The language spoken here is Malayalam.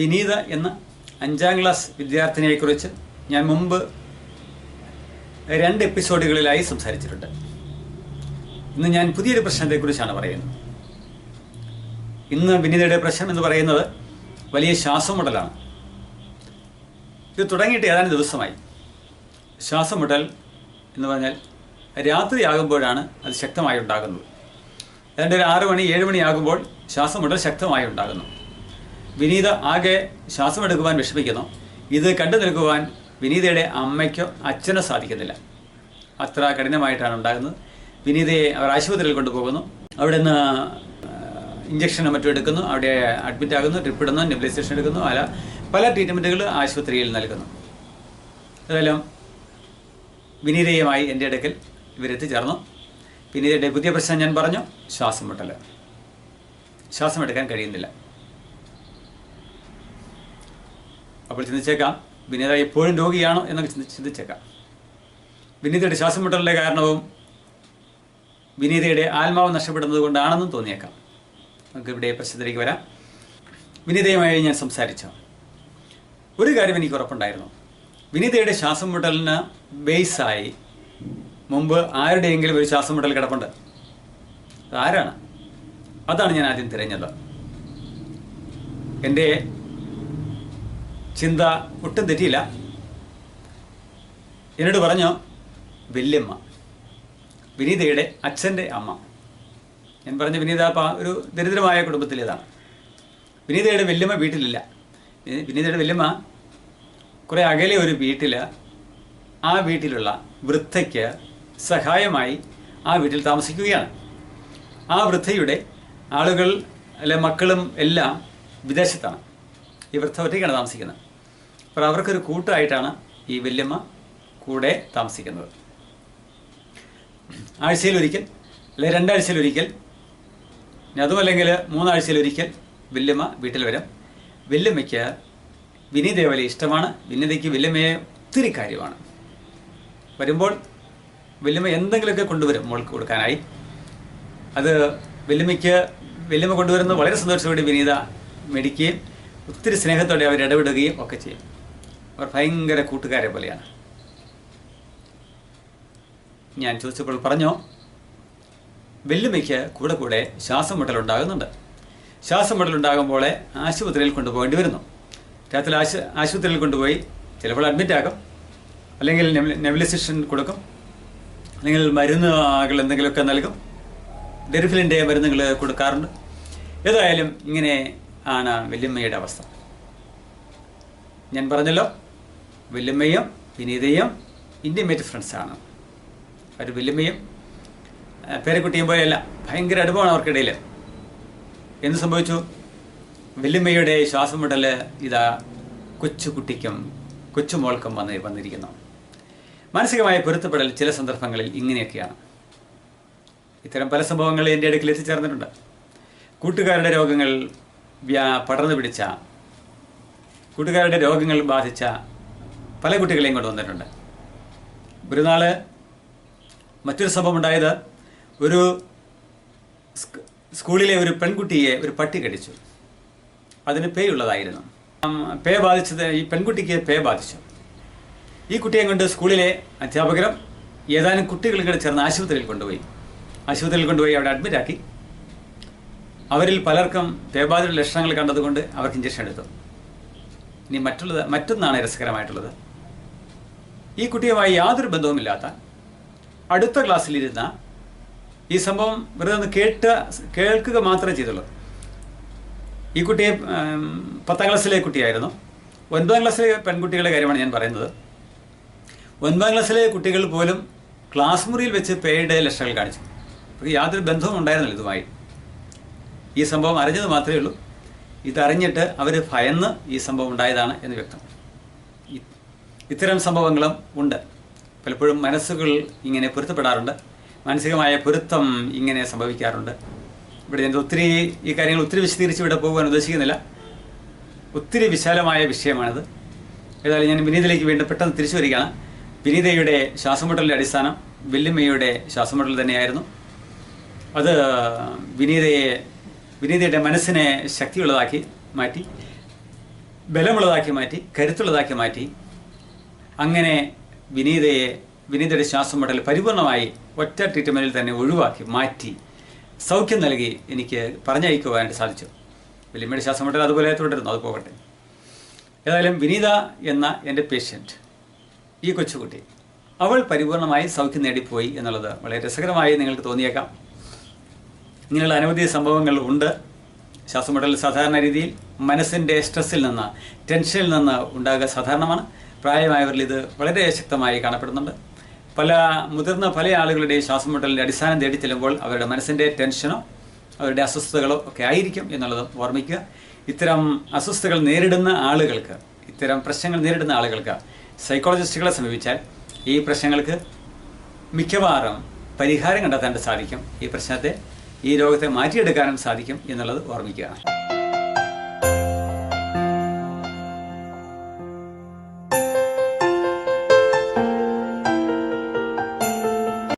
വിനീത എന്ന അഞ്ചാം ക്ലാസ് വിദ്യാർത്ഥിനിയെക്കുറിച്ച് ഞാൻ മുമ്പ് രണ്ട് എപ്പിസോഡുകളിലായി സംസാരിച്ചിട്ടുണ്ട്. ഇന്ന് ഞാൻ പുതിയൊരു പ്രശ്നത്തെക്കുറിച്ചാണ് പറയുന്നത്. ഇന്ന് വിനീതയുടെ പ്രശ്നം എന്ന് പറയുന്നത് വലിയ ശ്വാസമുട്ടലാണ് ഇത് തുടങ്ങിയിട്ട് ഏതാനും ദിവസമായി. ശ്വാസമുട്ടൽ എന്ന് പറഞ്ഞാൽ രാത്രിയാകുമ്പോഴാണ് അത് ശക്തമായി ഉണ്ടാകുന്നത്. ഏതാണ്ട് ഒരു ആറ് മണി ഏഴ് മണിയാകുമ്പോൾ ശ്വാസമുട്ടൽ ശക്തമായി ഉണ്ടാകുന്നു. വിനീത ആകെ ശ്വാസമെടുക്കുവാൻ വിഷമിക്കുന്നു. ഇത് കണ്ടു നിൽക്കുവാൻ വിനീതയുടെ അമ്മയ്ക്കോ അച്ഛനോ സാധിക്കുന്നില്ല. അത്ര കഠിനമായിട്ടാണ് ഉണ്ടാകുന്നത്. വിനീതയെ അവർ ആശുപത്രിയിൽ കൊണ്ടുപോകുന്നു. അവിടെ നിന്ന് ഇഞ്ചക്ഷനും മറ്റും എടുക്കുന്നു. അവിടെ അഡ്മിറ്റ് ആകുന്നു. ട്രിപ്പ് ഇടുന്നു. നെബിലൈസേഷൻ എടുക്കുന്നു. അല്ല പല ട്രീറ്റ്മെന്റുകൾ ആശുപത്രിയിൽ നൽകുന്നു. ഏതായാലും വിനീതയുമായി എന്റെ അടുക്കൽ ഇവരെത്തിച്ചേർന്നു വിനീതയുടെ പുതിയ പ്രശ്നം ഞാൻ പറഞ്ഞു. ശ്വാസം മുട്ടൽ ശ്വാസം എടുക്കാൻ കഴിയുന്നില്ല. അപ്പോൾ ചിന്തിച്ചേക്കാം വിനീത എപ്പോഴും രോഗിയാണോ എന്നൊക്കെ ചിന്തി ചിന്തിച്ചേക്കാം. വിനീതയുടെ ശ്വാസം മുട്ടലിന്റെ കാരണവും വിനീതയുടെ ആത്മാവ് നഷ്ടപ്പെടുന്നത് കൊണ്ടാണെന്നും തോന്നിയേക്കാം. നമുക്ക് ഇവിടെ പ്രശ്നത്തിലേക്ക് വരാം. വിനീതയുമായി ഞാൻ സംസാരിച്ചു. ഒരു കാര്യം എനിക്ക് ഉറപ്പുണ്ടായിരുന്നു. വിനീതയുടെ ശ്വാസം മുട്ടലിന് ബേസായി മുമ്പ് ആരുടെയെങ്കിലും ഒരു ശ്വാസം മുട്ടൽ കിടപ്പുണ്ട്? ആരാണ്? അതാണ് ഞാൻ ആദ്യം തിരഞ്ഞത്. എന്റെ ചിന്ത ഒട്ടും തെറ്റിയില്ല. എന്നോട് പറഞ്ഞു വല്യമ്മ വിനീതയുടെ അച്ഛന്റെ അമ്മ. ഞാൻ പറഞ്ഞ വിനീത ഒരു ദരിദ്രമായ കുടുംബത്തിലേതാണ്. വിനീതയുടെ വല്യമ്മ വീട്ടിലില്ല. വിനീതയുടെ വല്യമ്മ കുറേ അകലെ ഒരു വീട്ടിൽ ആ വീട്ടിലുള്ള വൃദ്ധയ്ക്ക് സഹായമായി ആ വീട്ടിൽ താമസിക്കുകയാണ്. ആ വൃദ്ധയുടെ ആളുകൾ അല്ലെ മക്കളും എല്ലാം വിദേശത്താണ്. ഈ വൃദ്ധ ഒറ്റയ്ക്കാണ് താമസിക്കുന്നത്. അപ്പോൾ അവർക്കൊരു കൂട്ടായിട്ടാണ് ഈ വല്യമ്മ കൂടെ താമസിക്കുന്നത്. ആഴ്ചയിൽ ഒരിക്കൽ അല്ലെ രണ്ടാഴ്ചയിൽ ഒരിക്കൽ ഇനി അതുമല്ലെങ്കിൽ മൂന്നാഴ്ചയിൽ ഒരിക്കൽ വല്യമ്മ വീട്ടിൽ വരും. വല്യമ്മയ്ക്ക് വിനീതയെ വലിയ ഇഷ്ടമാണ്. വിനീതയ്ക്ക് വല്യമ്മയെ ഒത്തിരി കാര്യമാണ്. വരുമ്പോൾ വല്യമ്മ എന്തെങ്കിലുമൊക്കെ കൊണ്ടുവരും മോൾക്ക് കൊടുക്കാനായി. അത് വല്യമ്മയ്ക്ക് വല്യമ്മ കൊണ്ടുവരുന്നത് വളരെ സന്തോഷത്തോടെ വിനീത മേടിക്കുകയും ഒത്തിരി സ്നേഹത്തോടെ അവർ ഇടപെടുകയും ഒക്കെ ചെയ്യും. അവർ ഭയങ്കര കൂട്ടുകാരെ പോലെയാണ്. ഞാൻ ചോദിച്ചപ്പോൾ പറഞ്ഞോ വെല്ലുമയ്ക്ക് കൂടെ കൂടെ ശ്വാസം മുട്ടൽ ഉണ്ടാകുന്നുണ്ട്. ശ്വാസം മുട്ടൽ ഉണ്ടാകുമ്പോൾ ആശുപത്രിയിൽ കൊണ്ടുപോകേണ്ടി വരുന്നു. രാത്രി ആശു ആശുപത്രിയിൽ കൊണ്ടുപോയി ചിലപ്പോൾ അഡ്മിറ്റ് ആകും. അല്ലെങ്കിൽ നെബിലൈസേഷൻ കൊടുക്കും. അല്ലെങ്കിൽ മരുന്നുകൾ എന്തെങ്കിലുമൊക്കെ നൽകും. ഡെറിഫിലിന്റെ മരുന്നുകൾ കൊടുക്കാറുണ്ട്. ഏതായാലും ഇങ്ങനെ ആണ് വല്യമ്മയുടെ അവസ്ഥ. ഞാൻ പറഞ്ഞല്ലോ വല്യമ്മയും വിനീതയും ഇന്റിമേറ്റ് ഫ്രണ്ട്സാണ് അവർ വല്യമ്മയും പേരക്കുട്ടിയും പോലെയല്ല ഭയങ്കര അടുപ്പമാണ് അവർക്കിടയിൽ എന്ത് സംഭവിച്ചു? വല്യമ്മയുടെ ശ്വാസം മുട്ടൽ ഇതാ കൊച്ചുകുട്ടിക്കും കൊച്ചുമോൾക്കും വന്ന് വന്നിരിക്കുന്നു. മാനസികമായ പൊരുത്തപ്പെടൽ ചില സന്ദർഭങ്ങളിൽ ഇങ്ങനെയൊക്കെയാണ്. ഇത്തരം പല സംഭവങ്ങൾ എന്റെ അടുക്കിൽ എത്തിച്ചേർന്നിട്ടുണ്ട്. കൂട്ടുകാരുടെ രോഗങ്ങൾ വ്യാ പടർന്നു പിടിച്ച കൂട്ടുകാരുടെ രോഗങ്ങൾ ബാധിച്ച പല കുട്ടികളെയും കൊണ്ടുവന്നിട്ടുണ്ട്. ഒരു നാൾ മറ്റൊരു സംഭവം ഉണ്ടായത് ഒരു സ്കൂളിലെ ഒരു പെൺകുട്ടിയെ ഒരു പട്ടി കടിച്ചു. അതിന് പേ ഉള്ളതായിരുന്നു. പേ ബാധിച്ചത് ഈ പെൺകുട്ടിക്ക് പേ ബാധിച്ചു. ഈ കുട്ടിയെ കൊണ്ട് സ്കൂളിലെ അധ്യാപകരും ഏതാനും കുട്ടികളും കൂടെ ചേർന്ന് ആശുപത്രിയിൽ കൊണ്ടുപോയി. ആശുപത്രിയിൽ കൊണ്ടുപോയി അവിടെ അഡ്മിറ്റ് ആക്കി. അവരിൽ പലർക്കും പേബാധിത ലക്ഷണങ്ങൾ കണ്ടതുകൊണ്ട് അവർക്ക് ഇഞ്ചക്ഷൻ എടുത്തു. ഇനി മറ്റുള്ളത് മറ്റൊന്നാണ് രസകരമായിട്ടുള്ളത്. ഈ കുട്ടിയുമായി യാതൊരു ബന്ധവുമില്ലാത്ത അടുത്ത ക്ലാസ്സിലിരുന്ന ഈ സംഭവം വെറുതെ ഒന്ന് കേട്ട് കേൾക്കുക മാത്രമേ ചെയ്തുള്ളൂ. ഈ കുട്ടിയെ പത്താം ക്ലാസ്സിലെ കുട്ടിയായിരുന്നു. ഒൻപതാം ക്ലാസ്സിലെ പെൺകുട്ടികളുടെ കാര്യമാണ് ഞാൻ പറയുന്നത്. ഒൻപതാം ക്ലാസ്സിലെ കുട്ടികൾ പോലും ക്ലാസ് മുറിയിൽ വെച്ച് പേയുടെ ലക്ഷങ്ങൾ കാണിച്ചു. അപ്പോൾ യാതൊരു ബന്ധവും ഉണ്ടായിരുന്നില്ല ഇതുമായി. ഈ സംഭവം അറിഞ്ഞത് മാത്രമേ ഉള്ളൂ. ഇതറിഞ്ഞിട്ട് അവർ ഭയന്ന് ഈ സംഭവം ഉണ്ടായതാണ് എന്ന് വ്യക്തം. ഇത്തരം സംഭവങ്ങളും ഉണ്ട്. പലപ്പോഴും മനസ്സുകൾ ഇങ്ങനെ പൊരുത്തപ്പെടാറുണ്ട്. മാനസികമായ പൊരുത്തം ഇങ്ങനെ സംഭവിക്കാറുണ്ട്. ഇവിടെ ഞാൻ ഒത്തിരി ഈ കാര്യങ്ങൾ ഒത്തിരി വിശദീകരിച്ച് ഇവിടെ പോകാൻ ഉദ്ദേശിക്കുന്നില്ല. ഒത്തിരി വിശാലമായ വിഷയമാണിത്. ഏതായാലും ഞാൻ വിനീതയിലേക്ക് വീണ്ടും പെട്ടെന്ന് തിരിച്ചു വരികയാണ്. വിനീതയുടെ ശ്വാസമുട്ടലിന്റെ അടിസ്ഥാനം വെല്ലുമ്മയുടെ ശ്വാസമുട്ടൽ തന്നെയായിരുന്നു. അത് വിനീതയെ വിനീതയുടെ മനസ്സിനെ ശക്തിയുള്ളതാക്കി മാറ്റി ബലമുള്ളതാക്കി മാറ്റി കരുത്തുള്ളതാക്കി മാറ്റി അങ്ങനെ വിനീതയെ വിനീതയുടെ ശ്വാസം മുട്ടൽ പരിപൂർണമായി ഒറ്റ ട്രീറ്റ്മെന്റിൽ തന്നെ ഒഴിവാക്കി മാറ്റി സൗഖ്യം നൽകി എനിക്ക് പറഞ്ഞയക്കുവാനായിട്ട് സാധിച്ചു. വലിയമ്മയുടെ ശ്വാസം മുട്ടൽ അതുപോലെ തുടരുന്നു അത് പോകട്ടെ. ഏതായാലും വിനീത എന്ന എന്റെ പേഷ്യന്റ് ഈ കൊച്ചുകുട്ടി അവൾ പരിപൂർണമായി സൗഖ്യം നേടിപ്പോയി എന്നുള്ളത് വളരെ രസകരമായി നിങ്ങൾക്ക് തോന്നിയേക്കാം. ഇങ്ങനെയുള്ള അനവധി സംഭവങ്ങൾ ഉണ്ട്. ശ്വാസമുട്ടൽ സാധാരണ രീതിയിൽ മനസ്സിന്റെ സ്ട്രെസ്സിൽ നിന്ന് ടെൻഷനിൽ നിന്ന് ഉണ്ടാകുക സാധാരണമാണ്. പ്രായമായവരിൽ ഇത് വളരെ ശക്തമായി കാണപ്പെടുന്നുണ്ട്. പല മുതിർന്ന പല ആളുകളുടെയും ശ്വാസമുട്ടലിന്റെ അടിസ്ഥാനം തേടി ചെല്ലുമ്പോൾ അവരുടെ മനസ്സിന്റെ ടെൻഷനോ അവരുടെ അസ്വസ്ഥതകളോ ഒക്കെ ആയിരിക്കും എന്നുള്ളത് ഓർമ്മിക്കുക. ഇത്തരം അസ്വസ്ഥതകൾ നേരിടുന്ന ആളുകൾക്ക് ഇത്തരം പ്രശ്നങ്ങൾ നേരിടുന്ന ആളുകൾക്ക് സൈക്കോളജിസ്റ്റുകളെ സമീപിച്ചാൽ ഈ പ്രശ്നങ്ങൾക്ക് മിക്കവാറും പരിഹാരം കണ്ടെത്താൻ സാധിക്കും. ഈ പ്രശ്നത്തെ ഈ രോഗത്തെ മാറ്റിയെടുക്കാനും സാധിക്കും എന്നുള്ളത് ഓർമ്മിക്കുക.